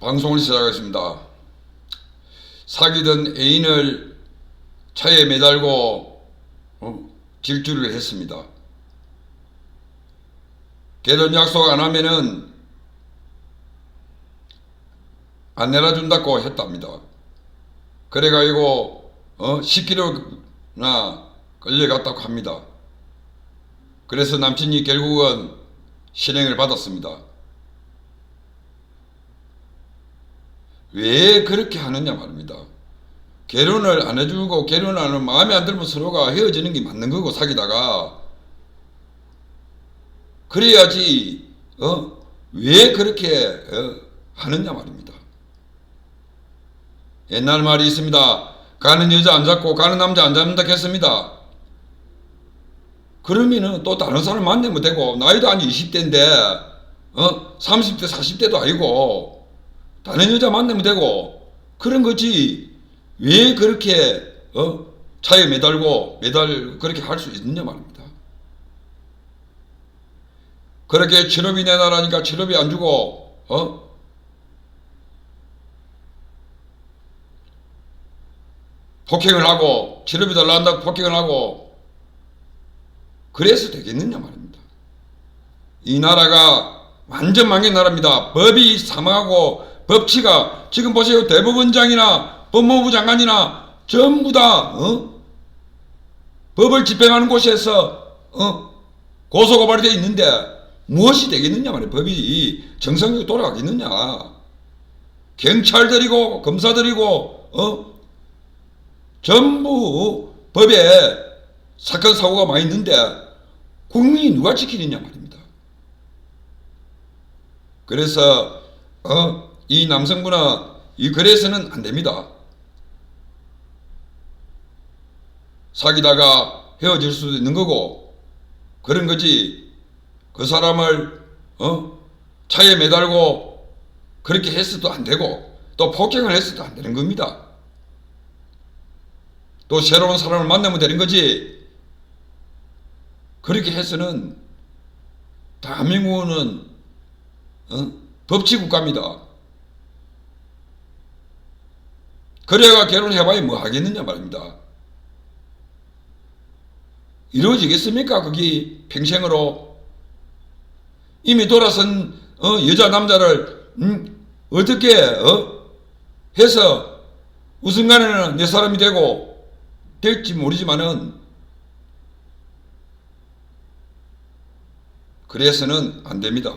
방송을 시작하겠습니다. 사귀던 애인을 차에 매달고 어, 질주를 했습니다. 결혼 약속 안 하면은 안 내려준다고 했답니다. 그래가지고 어, 10km나 끌려갔다고 합니다. 그래서 남친이 결국은 실행을 받았습니다. 왜 그렇게 하느냐 말입니다. 결혼을 안 해주고 결혼 안 하면 마음에 안 들면 서로가 헤어지는 게 맞는 거고 사귀다가 그래야지 어? 왜 그렇게 어? 하느냐 말입니다. 옛날 말이 있습니다. 가는 여자 안 잡고 가는 남자 안 잡는다 했습니다. 그러면은 또 다른 사람 만나면 되고 나이도 한 20대인데 어? 30대 40대도 아니고 다른 여자 만나면 되고 그런 거지 왜 그렇게 어? 차에 매달고 매달 그렇게 할 수 있느냐 말입니다. 그렇게 치료비 내놔라니까 치료비 안 주고 어? 폭행을 하고 치료비 달라 한다고 폭행을 하고 그래서 되겠느냐 말입니다. 이 나라가 완전 망한 나라입니다. 법이 사망하고 법치가 지금 보세요 대법원장이나 법무부 장관이나 전부 다 어? 법을 집행하는 곳에서 어? 고소고발이 되어 있는데 무엇이 되겠느냐 말이에요. 법이 정상적으로 돌아가겠느냐. 경찰들이고 검사들이고 어? 전부 법에 사건 사고가 많이 있는데 국민이 누가 지키느냐 말입니다. 그래서 어, 이 남성분은 이 그래서는 안 됩니다. 사귀다가 헤어질 수도 있는 거고 그런 거지 그 사람을 어? 차에 매달고 그렇게 했어도 안 되고 또 폭행을 했어도 안 되는 겁니다. 또 새로운 사람을 만나면 되는 거지 그렇게 해서는 대한민국은 어? 법치국가입니다. 그래가 결혼해봐야 뭐 하겠느냐 말입니다. 이루어지겠습니까? 그게 평생으로 이미 돌아선 어, 여자 남자를 음, 어떻게 어? 해서 무슨 간에는 내 사람이 되고 될지 모르지만은 그래서는 안 됩니다.